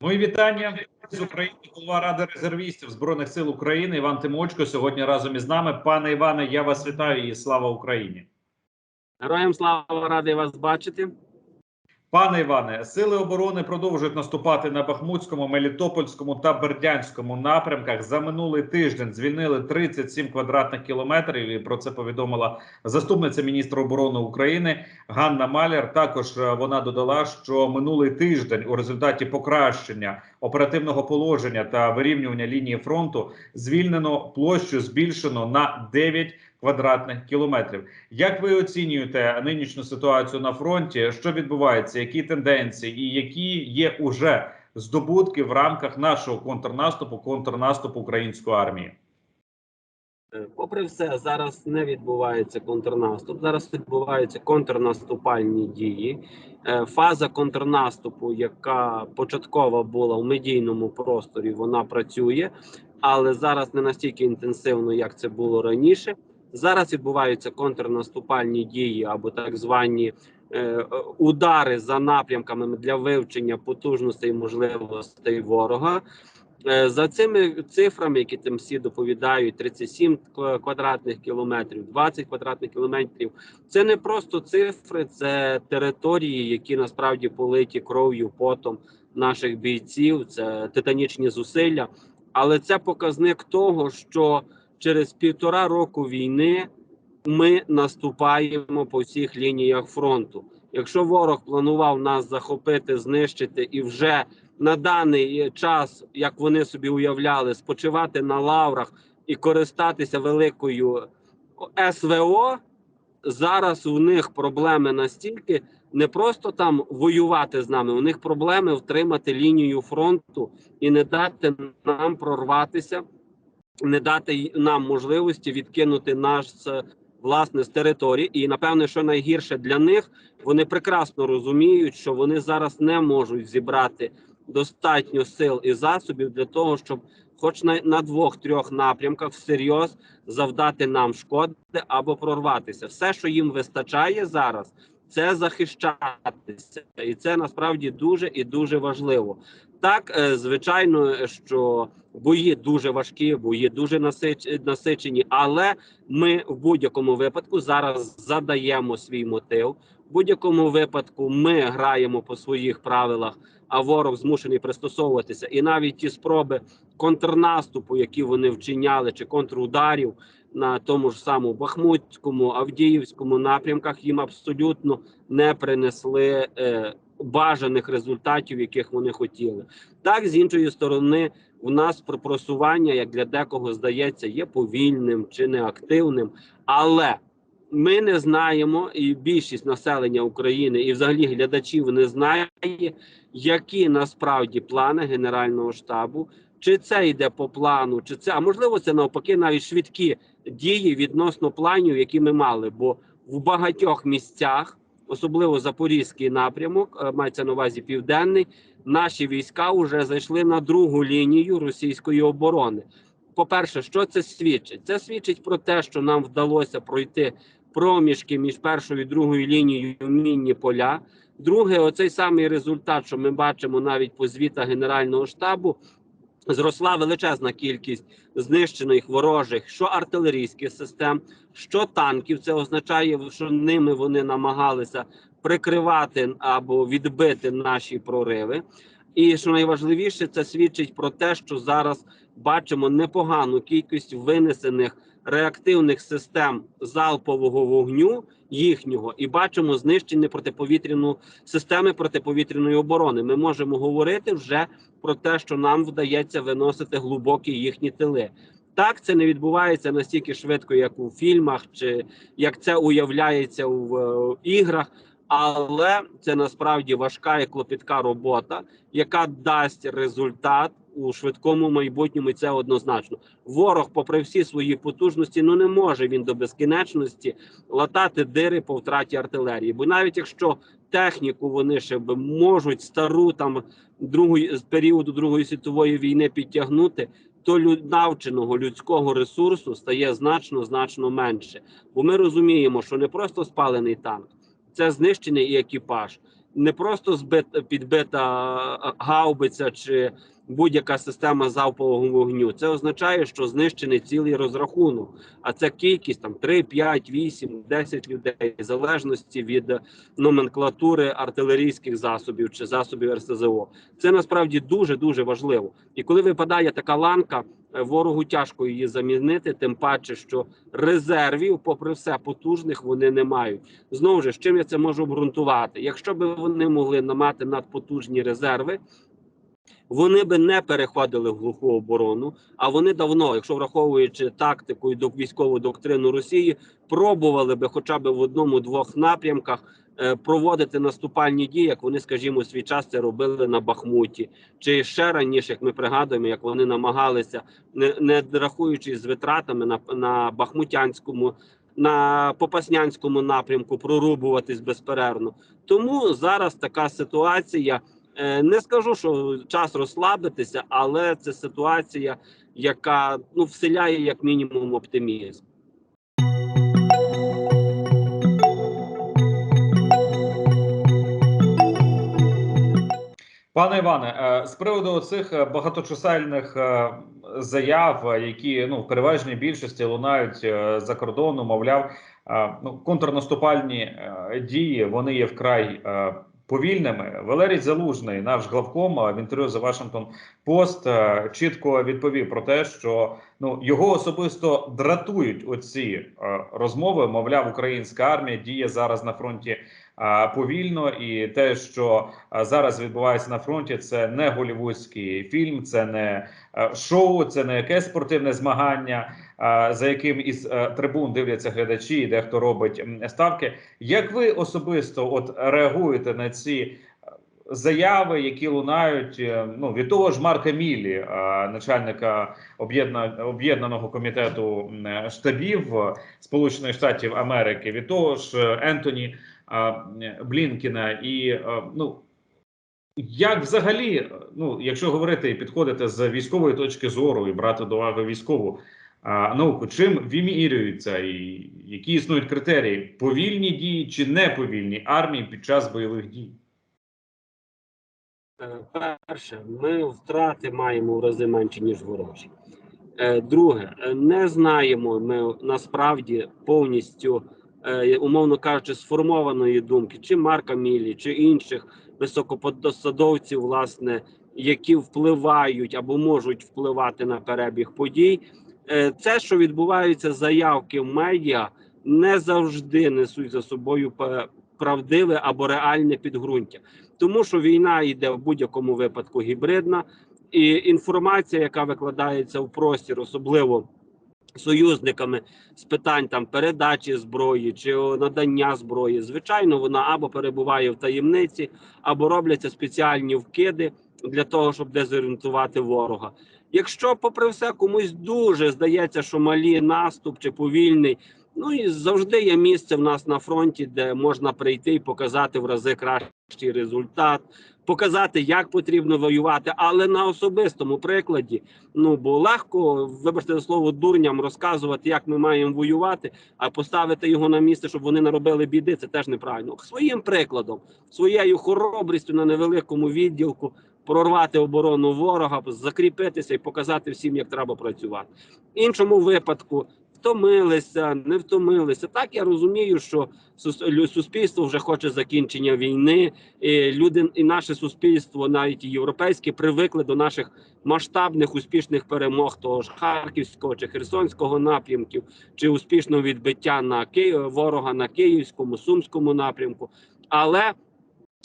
Мої вітання з України, голова Ради резервістів Збройних сил України Іван Тимочко сьогодні разом із нами. Пане Іване, я вас вітаю і слава Україні. Героям слава радий вас бачити. Пане Іване, сили оборони продовжують наступати на Бахмутському, Мелітопольському та Бердянському напрямках. За минулий тиждень звільнили 37 квадратних кілометрів. І про це повідомила заступниця міністра оборони України Ганна Маляр. Також е, вона додала, що минулий тиждень у результаті покращення оперативного положення та вирівнювання лінії фронту звільнено площу збільшено на 9 квадратних кілометрів. Як ви оцінюєте нинішню ситуацію на фронті? Що відбувається? Які тенденції і які є уже здобутки в рамках нашого контрнаступу, контрнаступу української армії? Е, Попри все, зараз не відбувається контрнаступ. Зараз відбуваються контрнаступальні дії. Е, Фаза контрнаступу, яка початкова була в медійному просторі, вона працює, але зараз не настільки інтенсивно, як це було раніше. Зараз відбуваються контрнаступальні дії або так звані е, удари за напрямками для вивчення потужностей і можливостей ворога. Е, За цими цифрами, які там всі доповідають, 37 ква- квадратних кілометрів, 20 квадратних кілометрів, це не просто цифри, це території, які насправді политі кров'ю, потом наших бійців, це титанічні зусилля. Але це показник того, що через півтора року війни ми наступаємо по всіх лініях фронту. Якщо ворог планував нас захопити, знищити і вже на даний час, як вони собі уявляли, спочивати на лаврах і користатися великою СВО. Зараз у них проблеми настільки не просто там воювати з нами, у них проблеми втримати лінію фронту і не дати нам прорватися, не дати нам можливості відкинути наш е, власне з території. І напевне, що найгірше для них, вони прекрасно розуміють, що вони зараз не можуть зібрати достатньо сил і засобів для того, щоб, хоч на, на двох-трьох напрямках, всерйоз завдати нам шкоди або прорватися. Все, що їм вистачає зараз, це захищатися, і це насправді дуже і дуже важливо. Так, е, звичайно, що бої дуже важкі, бої дуже насич- насичені, але ми в будь-якому випадку зараз задаємо свій мотив. В будь-якому випадку ми граємо по своїх правилах, а ворог змушений пристосовуватися. І навіть ті спроби контрнаступу, які вони вчиняли, чи контрударів на тому ж самому Бахмутському, Авдіївському напрямках, їм абсолютно не принесли е, бажаних результатів, яких вони хотіли. Так, з іншої сторони, у нас про- просування, як для декого здається, є повільним чи неактивним, але ми не знаємо, і більшість населення України, і взагалі глядачів не знає, які насправді плани Генерального штабу, чи це йде по плану, чи це, а можливо, це навпаки навіть швидкі дії відносно планів, які ми мали. Бо в багатьох місцях, особливо Запорізький напрямок, е, мається на увазі південний, наші війська вже зайшли на другу лінію російської оборони. По-перше, що це свідчить? Це свідчить про те, що нам вдалося пройти проміжки між першою і другою лінією мінні поля. Друге, оцей самий результат, що ми бачимо навіть по звітах Генерального штабу, зросла величезна кількість знищених ворожих, що артилерійських систем, що танків. Це означає, що ними вони намагалися прикривати або відбити наші прориви. І що найважливіше, це свідчить про те, що зараз бачимо непогану кількість винесених реактивних систем залпового вогню їхнього, і бачимо знищені протиповітряну системи протиповітряної оборони. Ми можемо говорити вже про те, що нам вдається виносити глибокі їхні тили. Так, це не відбувається настільки швидко, як у фільмах, чи як це уявляється в, іграх. Але це насправді важка і клопітка робота, яка дасть результат у швидкому майбутньому. І це однозначно. Ворог, попри всі свої потужності, ну не може він до безкінечності латати дири по втраті артилерії. Бо навіть якщо техніку вони ще б можуть стару там другої з періоду Другої світової війни підтягнути, то лю- навченого людського ресурсу стає значно значно менше. Бо ми розуміємо, що не просто спалений танк, це знищений екіпаж. не просто збит, підбита гаубиця чи будь-яка система залпового вогню. Це означає, що знищений цілий розрахунок. А це кількість там 3, 5, 8, 10 людей, в залежності від е, номенклатури артилерійських засобів чи засобів РСЗО. Це насправді дуже дуже важливо. І коли випадає така ланка, е, ворогу тяжко її замінити, тим паче, що резервів, попри все, потужних вони не мають. Знову ж з чим я це можу обґрунтувати? Якщо б вони могли мати надпотужні резерви. Вони би не переходили в глуху оборону, а вони давно, якщо враховуючи тактику і військову доктрину Росії, пробували би хоча б в одному-двох напрямках е, проводити наступальні дії, як вони, скажімо, свій час це робили на Бахмуті, чи ще раніше, як ми пригадуємо, як вони намагалися, не, не рахуючись з витратами на, на Бахмутянському. На Попаснянському напрямку прорубуватись безперервно. Тому зараз така ситуація. Е, Не скажу, що час розслабитися, але це ситуація, яка ну вселяє як мінімум оптимізм. Пане Іване, е, з приводу цих е, багаточисельних заяв, які ну в переважній більшості лунають за кордону, мовляв, ну контрнаступальні дії вони є вкрай повільними. Валерій Залужний, наш главком, в інтерв'ю за Вашингтон Пост чітко відповів про те, що ну його особисто дратують оці е, розмови. Мовляв, українська армія діє зараз на фронті е, повільно, і те, що е, зараз відбувається на фронті, це не голівудський фільм, це не шоу, це не якесь спортивне змагання, за яким із е, трибун дивляться глядачі, і дехто робить ставки. Як ви особисто от реагуєте на ці? е, Заяви, які лунають е, ну від того ж Марка Мілі, начальника об'єдна- об'єднаного комітету штабів Сполучених Штатів Америки, від того ж Ентоні Блінкіна, і ну як взагалі, ну якщо говорити і підходити з військової точки зору і брати до уваги військову науку, чим вимірюються і які існують критерії повільні дії чи неповільні армії під час бойових дій? Е, Перше, ми втрати маємо в рази менше, ніж ворожі. Е, Друге, не знаємо ми насправді повністю, е, умовно кажучи, сформованої думки, чи Марка Мілі, чи інших високопосадовців, власне, які впливають або можуть впливати на перебіг подій. Е, Це, що відбуваються заявки в медіа, не завжди несуть за собою правдиве або реальне підґрунтя тому що війна йде в будь-якому випадку гібридна, і інформація, яка викладається в простір, особливо союзниками з питань там передачі зброї чи надання зброї, звичайно, вона або перебуває в таємниці, або робляться спеціальні вкиди для того, щоб дезорієнтувати ворога. Якщо, попри все, комусь дуже здається, що малі наступ чи повільний. Ну і завжди є місце в нас на фронті, де можна прийти і показати в рази кращий результат, показати, як потрібно воювати, але на особистому прикладі. Ну бо легко, вибачте слово, дурням розказувати, як ми маємо воювати, а поставити його на місце, щоб вони наробили біди, це теж неправильно. Своїм прикладом, своєю хоробрістю на невеликому відділку. Прорвати оборону ворога, закріпитися і показати всім, як треба працювати. В іншому випадку втомилися, не втомилися. Так я розумію, що суспільство вже хоче закінчення війни. І люди і наше суспільство, навіть і європейське, привикли до наших масштабних успішних перемог того ж харківського чи херсонського напрямків, чи успішного відбиття на Київ ворога на київському сумському напрямку. Але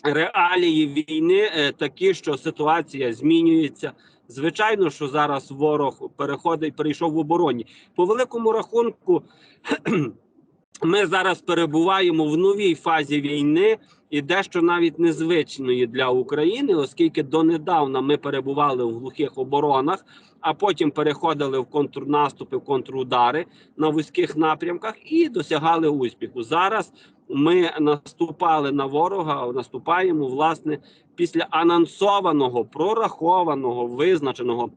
реалії війни е, такі, що ситуація змінюється. Звичайно, що зараз ворог переходить, перейшов в обороні. По великому рахунку, ми зараз перебуваємо в новій фазі війни і дещо навіть незвичної для України, оскільки донедавна ми перебували в глухих оборонах, а потім переходили в контрнаступи, в контрудари на вузьких напрямках і досягали успіху. Зараз ми наступали на ворога, наступаємо власне після анонсованого, прорахованого, визначеного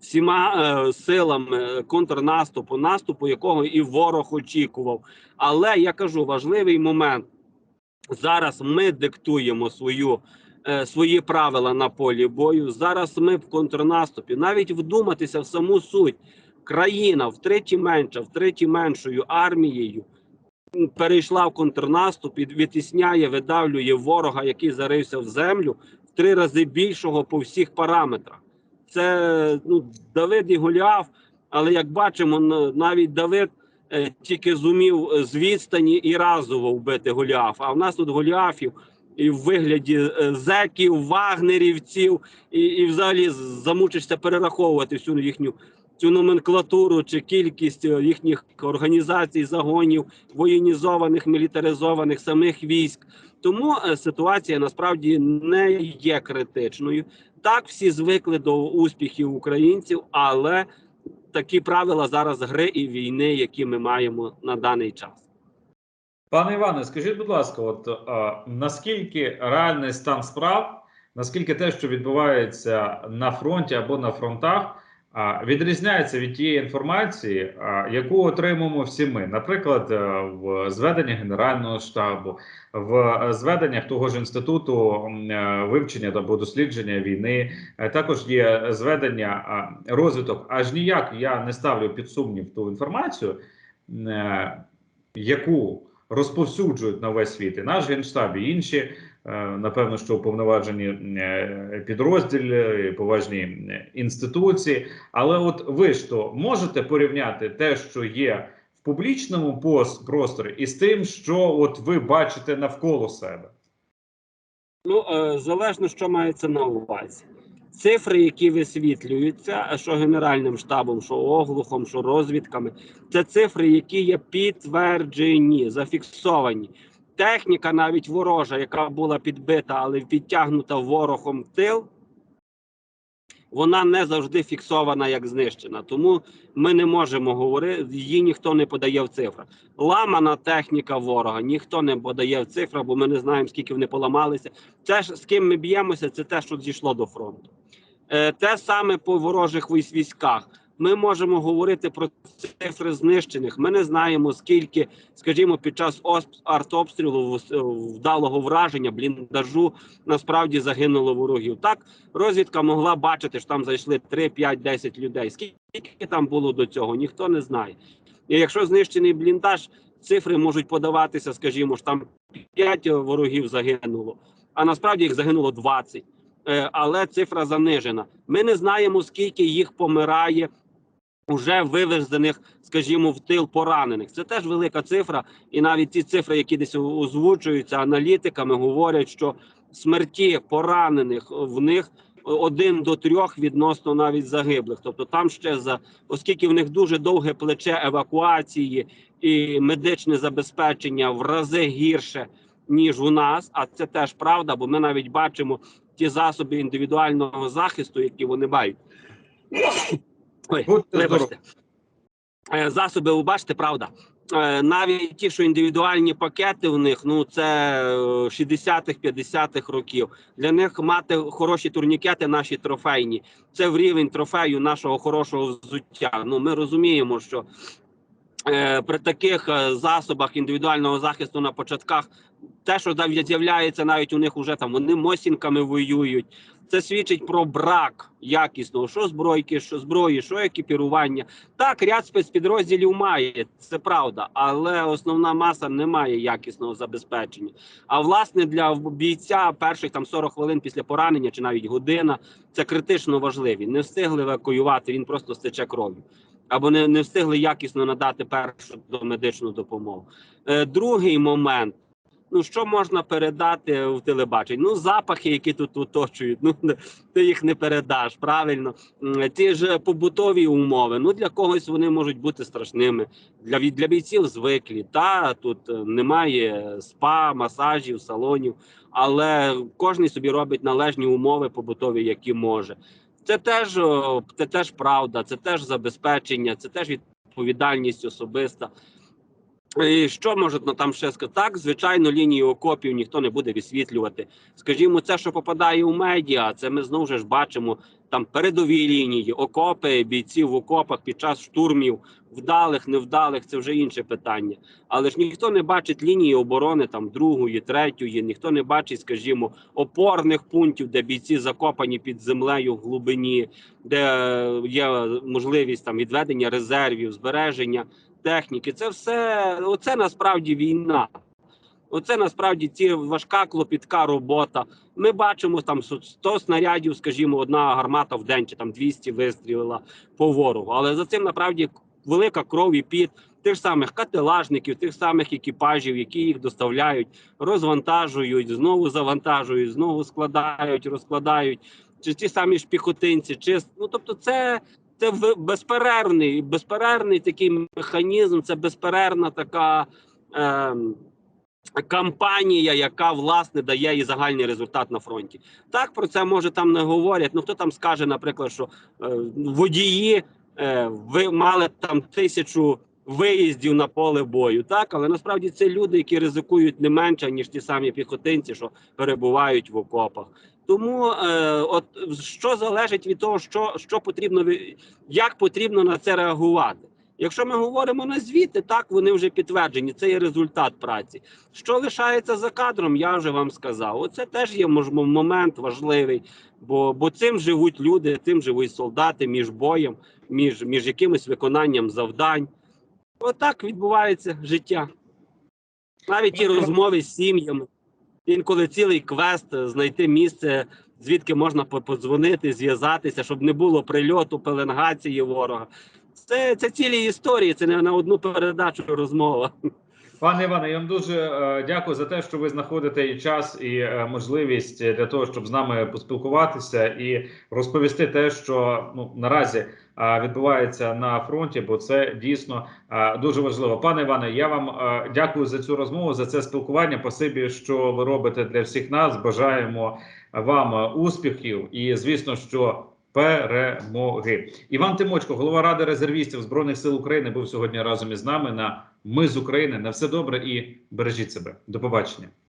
всіма е, силами контрнаступу, наступу, якого і ворог очікував. Але я кажу важливий момент. Зараз ми диктуємо свою, е, свої правила на полі бою. Зараз ми в контрнаступі. Навіть вдуматися в саму суть. Країна втричі менша, втричі меншою армією перейшла в контрнаступ і відтісняє, видавлює ворога, який зарився в землю, в три рази більшого по всіх параметрах. Це ну, Давид і Голіаф, але як бачимо, навіть Давид е, тільки зумів з відстані і разово вбити Голіафа. А в нас тут Голіафів і в вигляді е, зеків, вагнерівців, і, і взагалі замучишся перераховувати всю їхню цю номенклатуру чи кількість е, їхніх організацій, загонів, воєнізованих, мілітаризованих самих військ. Тому е, ситуація насправді не є критичною. Так, всі звикли до успіхів українців, але такі правила зараз гри і війни, які ми маємо на даний час. Пане Іване, скажіть, будь ласка, от а, наскільки реальний стан справ, наскільки те, що відбувається на фронті або на фронтах, відрізняється від тієї інформації, яку отримуємо всі ми, наприклад, е, в зведенні Генерального штабу, в зведеннях того ж інституту е, вивчення або дослідження війни, Е, також є зведення розвиток. Аж ніяк я не ставлю під сумнів ту інформацію, яку розповсюджують на весь світ. І наш генштаб, і інші, напевно, що уповноважені е, підрозділи, і поважні е, інституції. Але от ви ж то можете порівняти те, що є в публічному просторі, і з тим, що от ви бачите навколо себе. Ну, е, залежно, що мається на увазі. Цифри, які висвітлюються, що Генеральним штабом, що оглухом, що розвідками, це цифри, які є підтверджені, зафіксовані. Техніка, навіть ворожа, яка була підбита, але підтягнута ворогом тил, вона не завжди фіксована як знищена. Тому ми не можемо говорити, її ніхто не подає в цифрах. Ламана техніка ворога, ніхто не подає в цифрах, бо ми не знаємо, скільки вони поламалися. Те, ж, з ким ми б'ємося, це те, що дійшло до фронту. Е, те саме по ворожих військ- військах. Ми можемо говорити про цифри знищених. Ми не знаємо, скільки, скажімо, під час артобстрілу вдалого враження, бліндажу насправді загинуло ворогів. Так, розвідка могла бачити, що там зайшли 3, 5, 10 людей. Скільки там було до цього, ніхто не знає. І якщо знищений бліндаж, цифри можуть подаватися, скажімо, що там 5 ворогів загинуло, а насправді їх загинуло 20. Е, Але цифра занижена. Ми не знаємо, скільки їх помирає уже вивезених, скажімо, в тил поранених. Це теж велика цифра, і навіть ті цифри, які десь озвучуються аналітиками, говорять, що смерті поранених в них один до трьох відносно навіть загиблих. Тобто там ще за оскільки в них дуже довге плече евакуації і медичне забезпечення в рази гірше ніж у нас. А це теж правда, бо ми навіть бачимо ті засоби індивідуального захисту, які вони мають. Ой, Будьте вибачте. Е, Засоби, ви бачите, правда. Е, Навіть ті, що індивідуальні пакети у них, ну це е, 60-х, 50-х років. Для них мати хороші турнікети, наші трофейні, це в рівень трофею нашого хорошого взуття. Ну ми розуміємо, що е, при таких е, засобах індивідуального захисту на початках, те, що з'являється навіть у них уже там, вони мосінками воюють. Це свідчить про брак якісного, що збройки, що зброї, що екіпірування. Так, ряд спецпідрозділів має, це правда, але основна маса не має якісного забезпечення. А власне для бійця перших там 40 хвилин після поранення чи навіть година це критично важливі. Не встигли евакуювати, він просто стече кров'ю. Або не, не встигли якісно надати першу медичну допомогу. Е, другий момент. Ну, що можна передати в телебаченні? Ну, запахи, які тут оточують. Ну ти їх не передаш, правильно. Ті ж побутові умови. Ну для когось вони можуть бути страшними. Для для бійців звиклі. Та тут е, немає спа, масажів, салонів, але кожен собі робить належні умови побутові, які може. Це теж це теж правда, це теж забезпечення, це теж відповідальність особиста. І що можна там ще сказати? Так, звичайно, лінії окопів ніхто не буде висвітлювати. Скажімо, це, що попадає у медіа, це ми знову ж бачимо там передові лінії, окопи, бійців в окопах під час штурмів, вдалих, невдалих, це вже інше питання. Але ж ніхто не бачить лінії оборони там другої, третьої, ніхто не бачить, скажімо, опорних пунктів, де бійці закопані під землею в глибині, де є можливість там відведення резервів, збереження техніки. Це все оце насправді війна. Оце насправді ці важка клопітка робота. Ми бачимо там 100 снарядів, скажімо, одна гармата в день чи там 200 вистрілила по ворогу. Але за цим насправді велика кров і піт тих самих кателажників, тих самих екіпажів, які їх доставляють, розвантажують, знову завантажують, знову складають, розкладають. Чи ті самі ж піхотинці, чи ну тобто, це це безперервний, безперервний такий механізм, це безперервна така е, кампанія, яка власне дає і загальний результат на фронті. Так про це може там не говорять. Ну хто там скаже, наприклад, що е, водії ви мали там тисячу виїздів на поле бою, так але насправді це люди, які ризикують не менше ніж ті самі піхотинці, що перебувають в окопах. Тому е, от що залежить від того, що, що потрібно як потрібно на це реагувати. Якщо ми говоримо на звіти, так вони вже підтверджені. Це є результат праці. Що лишається за кадром, я вже вам сказав. Оце теж є мож- момент важливий, бо, бо цим живуть люди, цим живуть солдати між боєм, між, між якимось виконанням завдань. Отак відбувається життя. Навіть ті розмови з сім'ями. Інколи цілий квест е, знайти місце, звідки можна подзвонити, зв'язатися, щоб не було прильоту, пеленгації ворога. Це, це цілі історії, це не на одну передачу розмова. Пане Іване, я вам дуже е, дякую за те, що ви знаходите і час, і е, можливість для того, щоб з нами поспілкуватися і розповісти те, що ну наразі е, відбувається на фронті, бо це дійсно дуже важливо. Пане Іване, я вам дякую за цю розмову, за це спілкування. Спасибі, що ви робите для всіх нас. Бажаємо вам успіхів і, звісно, що. Перемоги Іван Тимочко, голова ради резервістів збройних сил України, був сьогодні разом із нами на ми з України. На все добре і бережіть себе. До побачення.